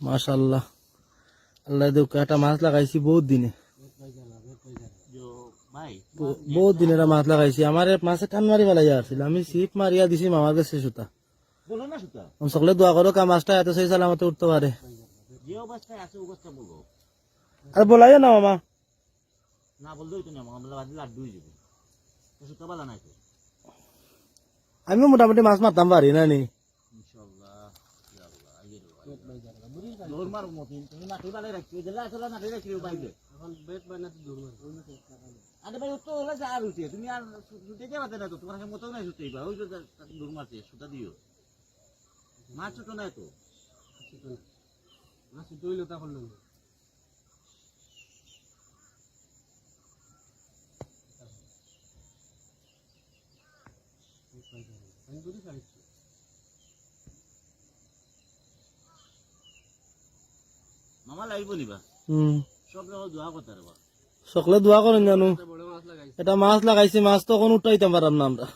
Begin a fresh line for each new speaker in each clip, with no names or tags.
মাশাল্লাহ আল্লাহ দেখ একটা মাছ লাগাইছি বহুত দিনে। বহুত দিনে একটা মাছ লাগাইছি। আমার মাছে টান মারি পেলাই আসছিল আমি সিপ মারিয়া দিছি মামার কাছে সুতা। সকলে দোয়া করো কা মাছটা এত সেই সালামতে উঠতে পারে আর বলাইও না মামা।
না বললেই তো না আমরা বাদি লাড্ডু হয়ে যাবে। সুতা বালা নাই তো?
আমি মোটামুটি মাছ মারতাম পারি না নি
ইনশাআল্লাহ ইয়া আল্লাহ আইয়ে রে দৌড় মার মতিন। তুমি নাটি বালাই রাখিও দিলা আসলে নাটি রাখিও বাইরে। এখন বেট বানাতে দৌড় মার আরে ভাই তো হলে যা আর তুমি আর সুতে যাবে না তো? তোমার কাছে মতো নাই সুতেই বা ওই যে দৌড় মারছে সুতা দিও। মাছ ছোট নাই তো? মাছ ছোট হইল তা করল লাইব নিবা
হম সকলে দোয়া করেন জানো? এটা মাছ লাগাইছি। মাছ তো এখন উঠাইতাম পারাম না আমরা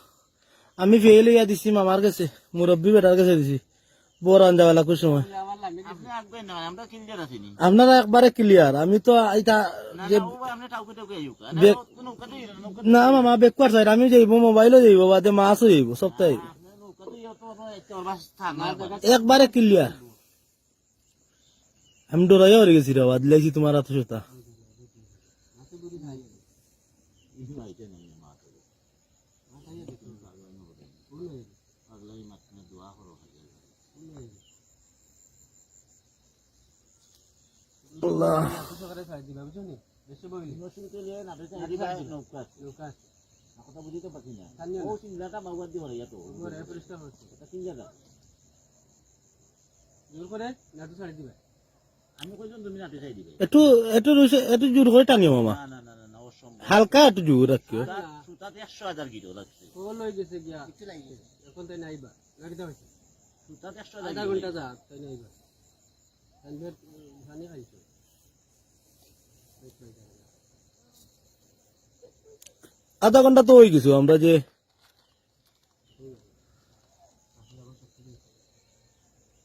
আমি ফেল ইয়া দিছি মামার কাছে মুরব্বী বেটার কাছে দিছি বড় বেলা কুছ সময়
না আমরা ক্লিয়ার আছি
আপনারা একবারে ক্লিয়ার আমি তো এটা
না
যে
না ও আপনি টাউকে টাউকে আইও
বে-
না নৌকা দিয়ে নৌকা
না মামা বেকুয়ার সাইড আমি যাইব মোবাইলও যাইব বাদে মাছও যাইব সপ্তাহে। একবারে ক্লিয়ার আমি ডরাই হয়ে গেছি রে বাদ লাইছি তোমার এত সুতা
করো কথা বুঝিতে পারছি না ও চিন্তাটা বাগুয়ার দিয়ে হরে তো এটা চিন্তাটা আমি কইলাম তুমি নাটে দিবে
একটু একটু একটু জোর করে টানিও মামা।
না না না না না অসম্ভব।
হালকা একটু জোর রাখিও।
আধা
ঘণ্টা তো হয়ে গেছো আমরা যে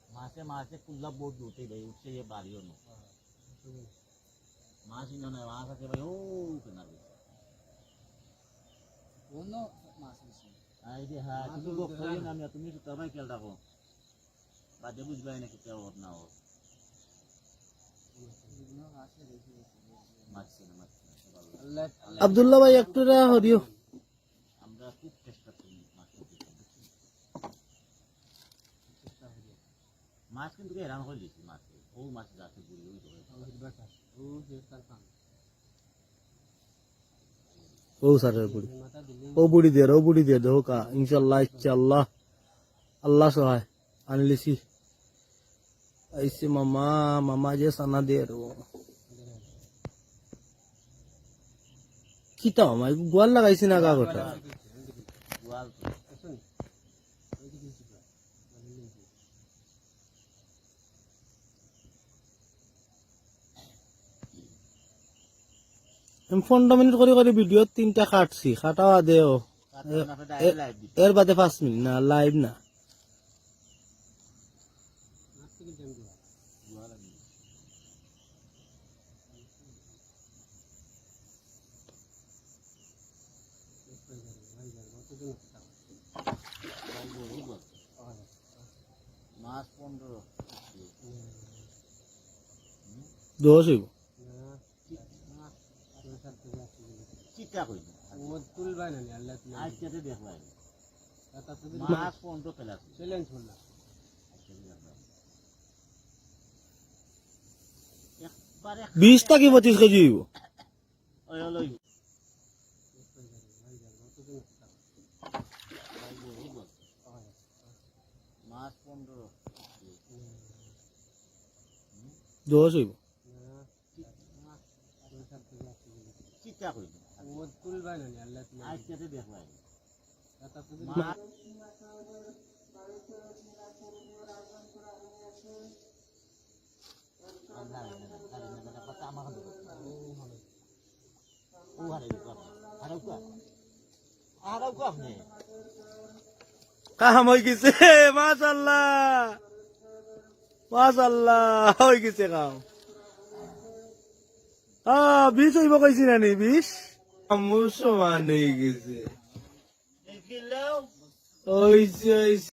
মাছে মাছে কুল্লা বোট দুটে ভাই উঠছে যে বাড়িও নো মাছ ইনো না মাছ আছে ভাই ও কেনা
কোনো মাছ আছে
আই দে হ্যাঁ তুমি বকতাই না আমি তুমি সুতা ভাই খেয়াল রাখো বাদে বুঝবাই না কেতিয়া ওর না ওর মাছ না মাছ না, সব আল্লাহ।
আল্লাহ
আবদুল্লাহ ভাই একটু রা হরিও
আমরা খুব চেষ্টা করি মাছ ধরতে। মাছ কিন্তু এরান হয়ে দিচ্ছি মাছ। ও মাছ যাচ্ছে বুড়ি ওই
ও
ও বুড়ি। ও বুড়ি দিয়ে ও বুড়ি দিয়ে দেখো কা ইনশাল্লাহ ইচ্ছা আল্লাহ আল্লাহ সহায় আনলিছি। আইসি মামা মামা যে সানা দিয়ে রে কিতা মামা গোয়াল লাগাইছি না কাগজটা?
গোয়াল তো।
আসুন ওই দিকে যাবা
আমি পনেরো মিনিট করে করে ভিডিও তিনটা কাটছি কাটাও দেও। এর বাদে পাঁচ মিনিট না লাইভ না।
মাছ
পনেরো
দোষ হইব
না
ও তুলবাই না আল্লাহ
আজকে দেখলাই
তাতা
মাছ পনেরো পেলা
চ্যালেঞ্জ করলাম
একবারে
বিশ পঁচিশ কেজি হইব দোষ হইব
চিটা কই
কাম হয়ে গেছে মাশাল্লাহ মাশাল্লাহ হয়ে গেছে কাম আহ বিষ হইব কইছি নানি বিষ? আমার সমান হয়ে গেছে ওইছে